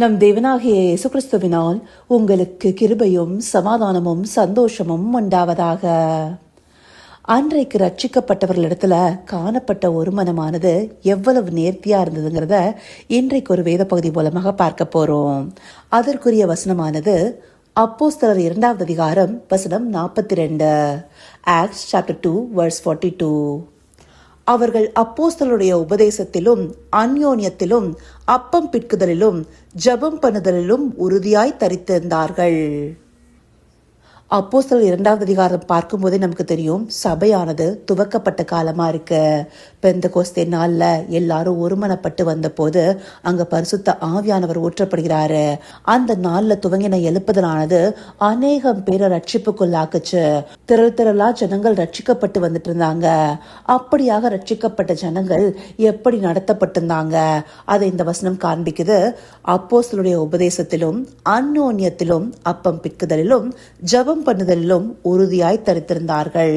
நம் தேவனாகிய இயேசு கிறிஸ்துவினால் உங்களுக்கு கிருபையும் சமாதானமும் சந்தோஷமும் உண்டாவதாக. அன்றைக்கு ரட்சிக்கப்பட்டவர்களிடத்துல காணப்பட்ட ஒரு மனமானது எவ்வளவு நேர்த்தியா இருந்ததுங்கிறத இன்றைக்கு ஒரு வேத பகுதி மூலமாக பார்க்க போறோம். அதற்குரிய வசனமானது அப்போஸ்தலர் இரண்டாவது அதிகாரம் வசனம் நாற்பத்தி ரெண்டு. Acts chapter two verse forty two. அவர்கள் அப்போஸ்தலுடைய உபதேசத்திலும் அந்யோன்யத்திலும் அப்பம் பிற்குதலிலும் ஜபம் பண்ணுதலிலும் உறுதியாய் தரித்திருந்தார்கள். அப்போஸ்தலர் இரண்டாவது அதிகாரம் பார்க்கும்போதே நமக்கு தெரியும் சபையானது துவக்கப்பட்ட காலமாக இருக்கு. பெந்த கோஸ்தே நாளில் எல்லாரும் ஒருமனப்பட்டு வந்தபோது அங்கே பரிசுத்த ஆவியானவர் ஊற்றப்படுகிறாரு. அந்த நாளில் துவங்கின எழுப்புதலானது அநேகம் பேரை ரட்சிப்புக்குள்ளாக்குச்சு. திரள் திரளா ஜனங்கள் ரட்சிக்கப்பட்டு வந்துட்டு இருந்தாங்க அப்படியாக ரட்சிக்கப்பட்ட ஜனங்கள் எப்படி நடத்தப்பட்டிருந்தாங்க? அதை இந்த வசனம் காண்பிக்குது. அப்போஸ்தலருடைய உபதேசத்திலும் அந்யோன்யத்திலும் அப்பம் பிக்குதலிலும் ஜெபம் பண்ணுதலிலும் உறுதியாய் தரித்திருந்தார்கள்.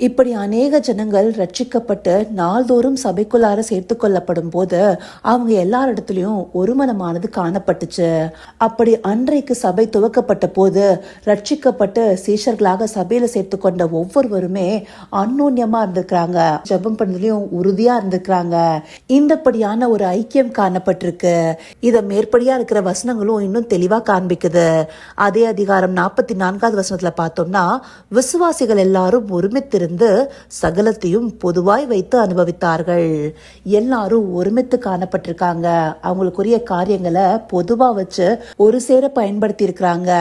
இப்படி அநேக ஜனங்கள் ரட்சிக்கப்பட்டு நாள்தோறும் சபைக்குள்ளார சேர்த்து கொள்ளப்படும் போது அவங்க எல்லாரிடத்துலயும் ஒருமனமானது காணப்பட்டுச்சு. அப்படி அன்றைக்கு சபை துவக்கப்பட்ட போது ரட்சிக்கப்பட்டு சீஷர்களாக சபையில சேர்த்து கொண்ட ஒவ்வொருவருமே அந்நோன்யமா இருந்திருக்கிறாங்க. ஜெபம் பண்ணதுலயும் உறுதியா இருந்திருக்கிறாங்க. இந்தப்படியான ஒரு ஐக்கியம் காணப்பட்டிருக்கு. இத மேற்படியா இருக்கிற வசனங்களும் இன்னும் தெளிவா காண்பிக்குது. அதே அதிகாரம் நாற்பத்தி நான்காவது வசனத்துல பார்த்தோம்னா விசுவாசிகள் எல்லாரும் ஒருமித்திருந்து சகலத்தையும் பொதுவாய் வைத்து அனுபவித்தார்கள். எல்லாரும் ஒருமித்து காணப்பட்டிருக்காங்க. அவங்களுக்குரிய காரியங்களை பொதுவா வச்சு ஒரு சேர பயன்படுத்தி இருக்கிறாங்க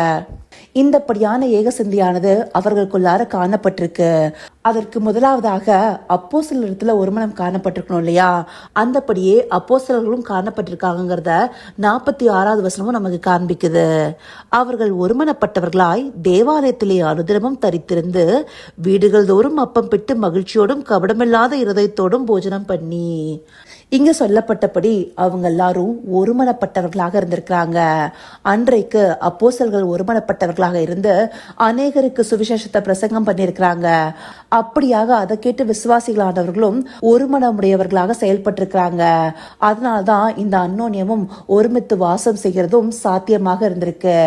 இந்தப்படியான ஏகசந்தியானது அவர்களுக்குள்ளார காணப்பட்டிருக்கு. அதற்கு முதலாவதாக அப்போ இடத்துல ஒருமனம் காணப்பட்டிருக்கணும் இல்லையா? அந்தப்படியே அப்போ சிலர்களும் காணப்பட்டிருக்காங்கிறத நாற்பத்தி ஆறாவது வசனமும் நமக்கு காண்பிக்குது. அவர்கள் ஒருமனப்பட்டவர்களாய் தேவாலயத்திலே அனுதினமும் தரித்திருந்து வீடுகள் தோறும் அப்பம் பிட்டு மகிழ்ச்சியோடும் கபடமில்லாத இருதயத்தோடும் போஜனம் பண்ணி. இங்க சொல்லப்பட்டபடி அவங்க எல்லாரும் ஒருமனப்பட்டவர்களாக இருந்திருக்கிறாங்க. அன்றைக்கு அப்போசல்கள் ஒருமனப்பட்டவர்களாக இருந்து அநேகருக்கு சுவிசேஷத்தை பிரசங்கம் பண்ணியிருக்கிறாங்க. அப்படியாக அதை கேட்டு விசுவாசிகளானவர்களும் ஒருமனமுடையவர்களாக செயல்பட்டிருக்கிறாங்க. அதனாலதான் இந்த அன்னோன்யமும் ஒருமித்து வாசம் செய்கிறதும் சாத்தியமாக இருந்திருக்கு.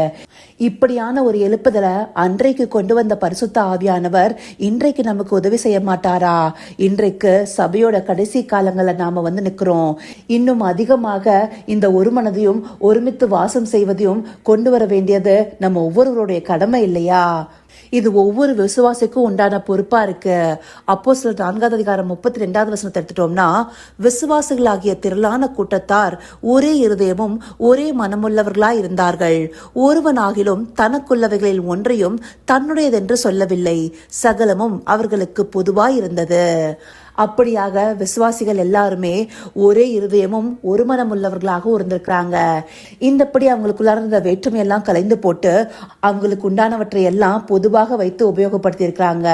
இப்படியான ஒரு எழுப்புதலை அன்றைக்கு கொண்டு வந்த பரிசுத்த ஆவியானவர் இன்றைக்கு நமக்கு உதவி செய்ய மாட்டாரா? இன்றைக்கு சபையோட கடைசி காலங்களில் நாம வந்து நிக்கிறோம். இன்னும் அதிகமாக இந்த ஒரு மனதையும் ஒருமித்து வாசம் செய்வதையும் கொண்டு வர வேண்டியது நம்ம ஒவ்வொருவருடைய கடமை இல்லையா? இது ஒவ்வொரு விசுவாசிக்கும் உண்டான பொறுப்பா இருக்கு. அப்போ சில நான்காவது அதிகாரம் முப்பத்தி ரெண்டாவது வசனத்தை எடுத்துட்டோம்னா விசுவாசிகளாகிய திரளான கூட்டத்தார் ஒரே இருதயமும் ஒரே மனமுள்ளவர்களாய் இருந்தார்கள். ஒருவனாகிலும் தனக்குள்ளவைகளில் ஒன்றையும் தன்னுடையதென்று சொல்லவில்லை. சகலமும் அவர்களுக்கு பொதுவாய் இருந்தது. அப்படியாக விசுவாசிகள் எல்லாருமே ஒரே இருதயமும் ஒரு மனம் உள்ளவர்களாகவும் இருந்திருக்கிறாங்க. இந்தப்படி அவங்களுக்குள்ளார இருந்த வேற்றுமை எல்லாம் கலைந்து போட்டு அவங்களுக்கு உண்டானவற்றை எல்லாம் பொதுவாக வைத்து உபயோகப்படுத்தி இருக்கிறாங்க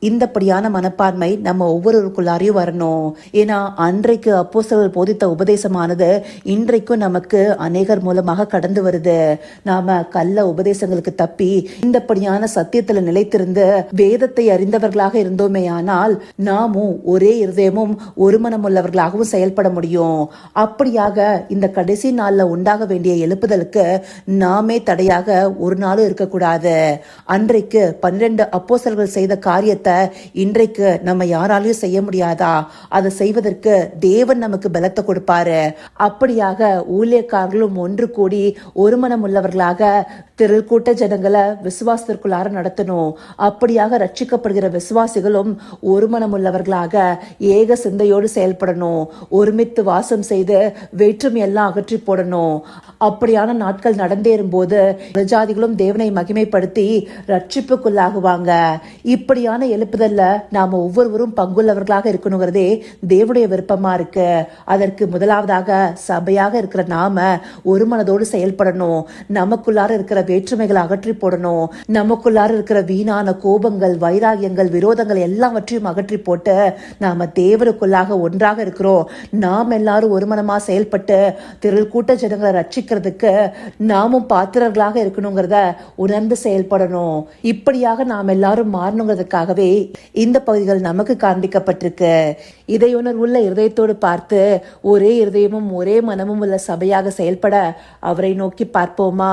இந்தப்படியான மனப்பான்மை நம்ம ஒவ்வொருவருக்குள்ளாரையும் வரணும். ஏன்னா அன்றைக்கு அப்போசர்கள் போதித்த உபதேசமானது இன்றைக்கும் நமக்கு அநேகர் மூலமாக கடந்து வருது. நாம கள்ள உபதேசங்களுக்கு தப்பி இந்தப்படியான சத்தியத்துல நிலைத்திருந்து வேதத்தை அறிந்தவர்களாக இருந்தோமே ஆனால் நாமும் ஒரே இருதயமும் ஒரு மனமுள்ளவர்களாகவும் செயல்பட முடியும். அப்படியாக இந்த கடைசி நாளில் உண்டாக வேண்டிய எழுப்புதலுக்கு நாமே தடையாக ஒரு நாளும் இருக்கக்கூடாது. அன்றைக்கு பன்னிரண்டு அப்போசல்கள் செய்த காரியத்தை இன்றைக்கு நம்ம யாராலையும் செய்ய முடியாதா? அதை செய்வதற்கு தேவன் நமக்கு பலத்தை கொடுப்பாரு. அப்படியாக ஊழியக்காரர்களும் ஒன்று கூடி ஒரு மனம் உள்ளவர்களாக திரள் கூட்ட ஜனங்களை விசுவாசத்திற்குள்ளார நடத்தணும். அப்படியாக ரட்சிக்கப்படுகிற விசுவாசிகளும் ஒரு ஏக சிந்தையோடு செயல்படணும். ஒருமித்து வாசம் செய்து வேற்றுமை எல்லாம் அகற்றி போடணும். அப்படியான நாட்கள் நடந்தேறும் போது பிரஜாதிகளும் தேவனை மகிமைப்படுத்தி ரட்சிப்புக்குள்ளாகுவாங்க. இப்படியான எழுப்புதல்ல நாம ஒவ்வொருவரும் பங்குள்ளவர்களாக இருக்கணுங்கிறதே தேவனுடைய விருப்பமா இருக்கு. அதற்கு முதலாவதாக சபையாக இருக்கிற நாம ஒரு மனதோடு செயல்படணும். நமக்குள்ளார இருக்கிற வேற்றுமைகளை அகற்றி போடணும். நமக்குள்ளார இருக்கிற வீணான கோபங்கள் வைராகியங்கள் விரோதங்கள் எல்லாவற்றையும் அகற்றி போட்டு நாம தேவருக்குள்ளாக ஒன்றாக இருக்கிறோம். நாம் எல்லாரும் ஒருமனமா செயல்பட்டு திரள் கூட்ட ஜனங்களை ரட்சிக்கிறதுக்கு நாமும் பாத்திரர்களாக இருக்கணுங்கிறத உணர்ந்து செயல்படணும். இப்படியாக நாம் எல்லாரும் மாறணுங்கிறதுக்காகவே இந்த பகுதிகள் நமக்கு காண்பிக்கப்பட்டிருக்கு. இதை உணர்வுள்ள இருதயத்தோடு பார்த்து ஒரே இருதயமும் ஒரே மனமும் உள்ள சபையாக செயல்பட அவரை நோக்கி பார்ப்போமா?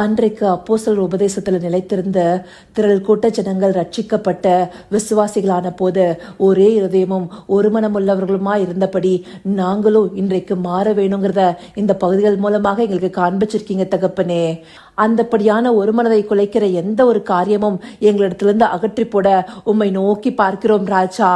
அன்றைக்கு அப்போசல் உபதேசத்தில் நிலைத்திருந்த திரள் கூட்ட ஜனங்கள் ரட்சிக்கப்பட்ட விசுவாசிகளான போது ஒரே இருதயமும் ஒரு மனமுள்ளவர்களுமா இருந்தபடி நாங்களும் இன்றைக்கு மாற வேணுங்கிறத இந்த பகுதிகள் மூலமாக எங்களுக்கு காண்பிச்சிருக்கீங்க தகப்பனே. அந்தப்படியான ஒரு மனதை குலைக்கிற எந்த ஒரு காரியமும் எங்களிடத்திலிருந்து அகற்றி போட உம்மை நோக்கி பார்க்கிறோம் ராஜா.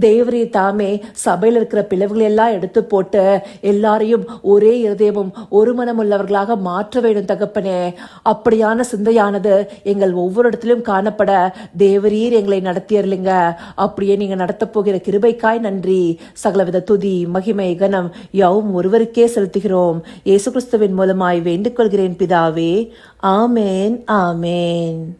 தேவரே தாமே சபையில் இருக்கிற பிளவுகளை எல்லாம் எடுத்து போட்டு எல்லாரையும் ஒரே இருதயமும் ஒரு மனமுள்ளவர்களாக மாற்ற வேண்டும் தகப்பனே. அப்படியான சிந்தையானது எங்கள் ஒவ்வொரு இடத்திலும் காணப்பட தேவரீர் எங்களை நடத்தியர்லிங்க அப்படியே நீங்க நடத்தப் போகிற கிருபைக்காய் நன்றி. சகலவித துதி மகிமை கனம் யாவும் ஒருவருக்கே செலுத்துகிறோம். இயேசு கிறிஸ்துவின் மூலமாய் வேண்டிக் கொள்கிறேன் பிதாவே. ஆமேன் ஆமேன்.